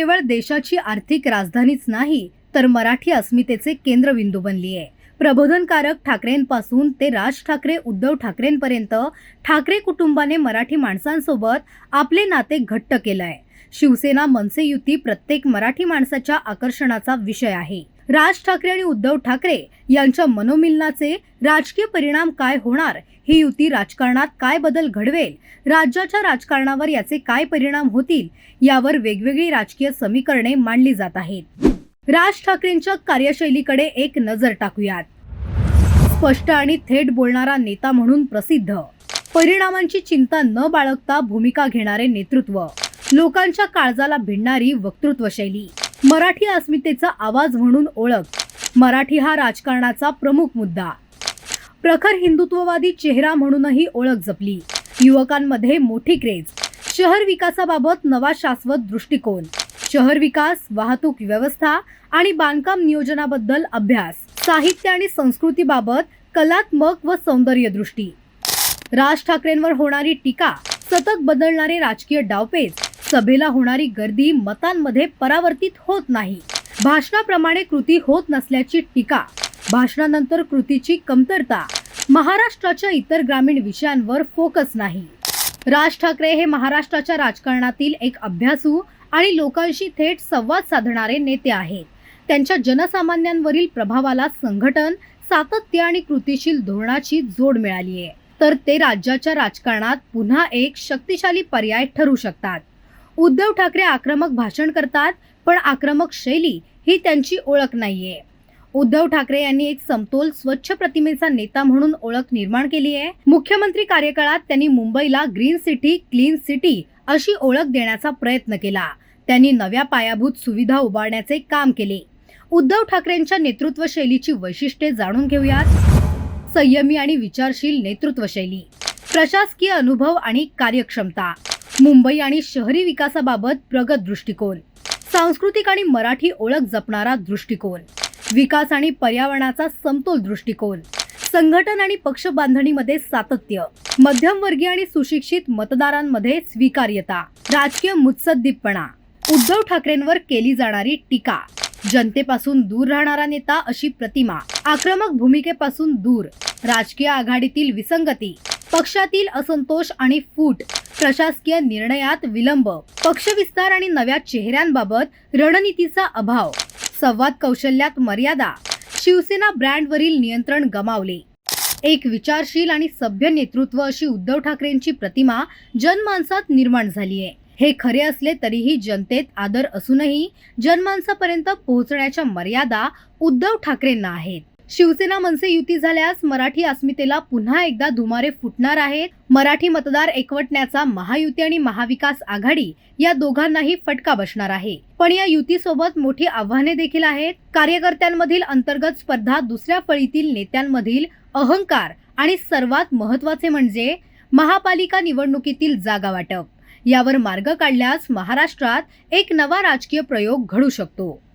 केवळ देशाची आर्थिक राजधानीच नाही तर मराठी अस्मितेचे केंद्रबिंदू बनली आहे प्रबोधनकारक ठाकरेंपासून ते राज ठाकरे उद्धव ठाकरेंपर्यंत ठाकरे कुटुंबाने मराठी माणसांसोबत आपले नाते घट्ट केलं आहे शिवसेना मनसे युती प्रत्येक मराठी माणसाच्या आकर्षणाचा विषय आहे. राज ठाकरे आणि उद्धव ठाकरे यांच्या मनोमिलनाचे राजकीय परिणाम काय होणार? ही युती राजकारणात काय बदल घडवेल? राज्याच्या राजकारणावर याचे काय परिणाम होतील? यावर वेगवेगळी राजकीय समीकरणे मांडली जात आहेत. राज ठाकरेंच्या कार्यशैलीकडे एक नजर टाकूयात. स्पष्ट आणि थेट बोलणारा नेता म्हणून प्रसिद्ध. परिणामांची चिंता न बाळगता भूमिका घेणारे नेतृत्व. लोकांच्या काळजाला भिडणारी वक्तृत्व शैली मराठी अस्मितेचा आवाज म्हणून ओळख. मराठी हा राजकारणाचा प्रमुख मुद्दा. प्रखर हिंदुत्ववादी चेहरा म्हणूनही ओळख जपली. युवकांमध्ये मोठी क्रेज. शहर विकासाबाबत नवा शाश्वत दृष्टिकोन. शहर विकास वाहतूक व्यवस्था आणि बांधकाम नियोजनाबद्दल अभ्यास. साहित्य आणि संस्कृतीबाबत कलात्मक व सौंदर्य दृष्टी. राज ठाकरेंवर होणारी टीका सतत बदलणारे राजकीय डावपेच. सभेला होणारी गर्दी मतांमध्ये परावर्तित होत नाही. भाषणाप्रमाणे कृती होत नसल्याची टीका भाषणानंतर कृतीची कमतरता महाराष्ट्राच्या इतर ग्रामीण विषयांवर फोकस नाही. राज ठाकरे हे महाराष्ट्राच्या राजकारणातील एक अभ्यासू आणि लोकांशी थेट संवाद साधणारे नेते आहेत. त्यांच्या जनसामान्यांवरील प्रभावाला संघटन सातत्य आणि कृतीशील धोरणाची जोड मिळाली आहे तर ते राज्याच्या राजकारणात पुन्हा एक शक्तिशाली पर्याय ठरू शकतात. उद्धव ठाकरे आक्रमक भाषण करतात पण आक्रमक शैली ही त्यांची ओळख नाहीये. उद्धव ठाकरे यांनी एक समतोल स्वच्छ प्रतिमेचा नेता म्हणून ओळख निर्माण केली आहे. मुख्यमंत्री कार्यकाळात त्यांनी मुंबईला ग्रीन सिटी क्लीन सिटी अशी ओळख देण्याचा प्रयत्न केला. त्यांनी नव्या पायाभूत सुविधा उभारण्याचे काम केले. उद्धव ठाकरेंच्या नेतृत्व शैलीची वैशिष्ट्ये जाणून घेऊयात. संयमी आणि विचारशील नेतृत्व शैली. प्रशासकीय अनुभव आणि कार्यक्षमता. मुंबई आणि शहरी विकासाबाबत प्रगत दृष्टिकोन. सांस्कृतिक आणि मराठी ओळख जपणारा दृष्टिकोन. विकास आणि पर्यावरणाचा समतोल दृष्टिकोन. संघटन आणि पक्ष बांधणीमध्ये सातत्य. मध्यमवर्गीय आणि सुशिक्षित मतदारांमध्ये स्वीकार्यता. राजकीय मुत्सद्दीपणा. उद्धव ठाकरेंवर केली जाणारी टीका. जनतेपासून दूर राहणारा नेता अशी प्रतिमा. आक्रमक भूमिकेपासून दूर. राजकीय आघाडीतील विसंगती. पक्षातील असंतोष आणि फूट. प्रशासकीय निर्णयात विलंब पक्षविस्तार आणि नव्या चेहऱ्यांबाबत रणनीतीचा अभाव संवाद कौशल्यात मर्यादा शिवसेना ब्रँडवरील नियंत्रण गमावले. एक विचारशील आणि सभ्य नेतृत्व अशी उद्धव ठाकरेंची प्रतिमा जनमानसात निर्माण झाली आहे हे खरे असले तरीही जनतेत आदर असूनही जनमानसापर्यंत पोहोचण्याच्या मर्यादा उद्धव ठाकरेंना आहेत. शिवसेना मनसे युती झाल्यास मराठी अस्मितेला पुन्हा एकदा धुमारे फुटणार आहेत. मराठी मतदार एकवटण्याचा महायुती आणि महाविकास आघाडी या दोघांनाही फटका बसणार आहे. पण या युतीसोबत मोठी आव्हाने देखील आहेत. कार्यकर्त्यांमधील अंतर्गत स्पर्धा दुसऱ्या फळीतील नेत्यांमधील अहंकार आणि सर्वात महत्त्वाचे म्हणजे महापालिका निवडणुकीतील जागा वाटप. यावर मार्ग काढल्यास महाराष्ट्रात एक नवा राजकीय प्रयोग घडू शकतो.